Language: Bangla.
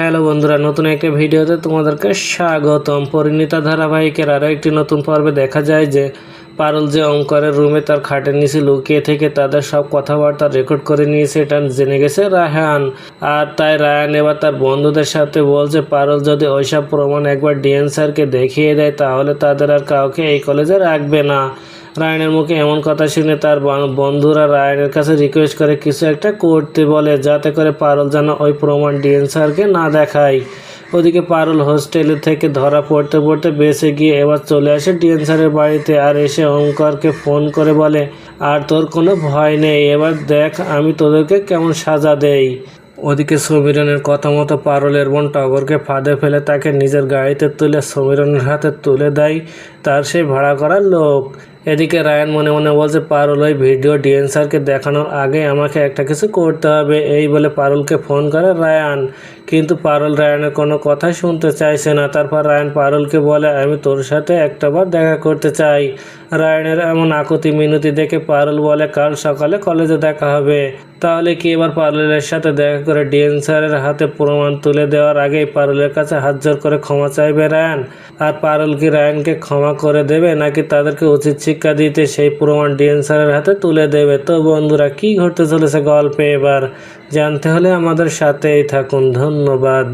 হ্যালো বন্ধুরা, নতুন একটা ভিডিওতে তোমাদেরকে স্বাগতম। পরিণীতা ধারাবাহিকের আরও একটি নতুন পর্বে দেখা যায় যে পারুল যে অঙ্করের রুমে তার খাটের নিচে লুকিয়ে থেকে তাদের সব কথাবার্তা রেকর্ড করে নিয়েছে, এটা জেনে গেছে রায়হান আর তাই রায়ান এবার তার বন্ধুদের সাথে বলছে, পারুল যদি ওইসব প্রমাণ একবার ডিএন স্যারকে দেখিয়ে দেয়, তাহলে তাদের আর কাউকে এই কলেজে রাখবে না। রায়নের মুখে এমন কথা শুনে তার বন্ধুরা রায়নের কাছে রিকোয়েস্ট করে, কিছু একটা করতে বলে, যাতে করে পারুল যেন ওই প্রমাণ ডিএন স্যারকে না দেখায়। ওদিকে পারুল হোস্টেলে থেকে ধরা পড়তে পড়তে বেঁচে গিয়ে এবার চলে আসে ডিএন স্যারের বাড়িতে আর এসে ওঙ্কারকে ফোন করে বলে, আর তোর কোনো ভয় নেই, এবার দেখ আমি তোদেরকে কেমন সাজা দেই। ওদিকে সমীরনের কথা মতো পারলের বোন টগরকে ফাঁদে ফেলে তাকে নিজের গাড়িতে তুলে সমীরনের হাতে তুলে দেয় তার সেই ভাড়া করার লোক। এদিকে রায়ান মনে মনে বলছে, পারুল, ওই ভিডিও ডিএন স্যারকে দেখানোর আগে আমাকে একটা কিছু করতে হবে। এই বলে পারুলকে ফোন করে রায়ান। কিন্তু পারুল রায়ানের কোনো কথা শুনতে চাইছে না। তারপর রায়ান পারুলকে বলে, আমি তোর সাথে একটাবার দেখা করতে চাই। রায়ানের এমন আকুতি মিনতি দেখে পারুল বলে, কাল সকালে কলেজে দেখা হবে। তাহলে কি এবার পারুলের সাথে দেখা করে ডিএন স্যারের হাতে প্রমাণ তুলে দেওয়ার আগেই পারুলের কাছে হাত জোর করে ক্ষমা চাইবে রায়ন? আর পারুল কি রায়নকে ক্ষমা করে দেবে নাকি তাদেরকে উচিত শিক্ষা দিতে সেই প্রমাণ ডিএন স্যারের হাতে তুলে দেবে? তো বন্ধুরা, কি ঘটতে চলেছে গল্পে এবার? জানতে হলে আমাদের সাথেই থাকুন। ধন্যবাদ।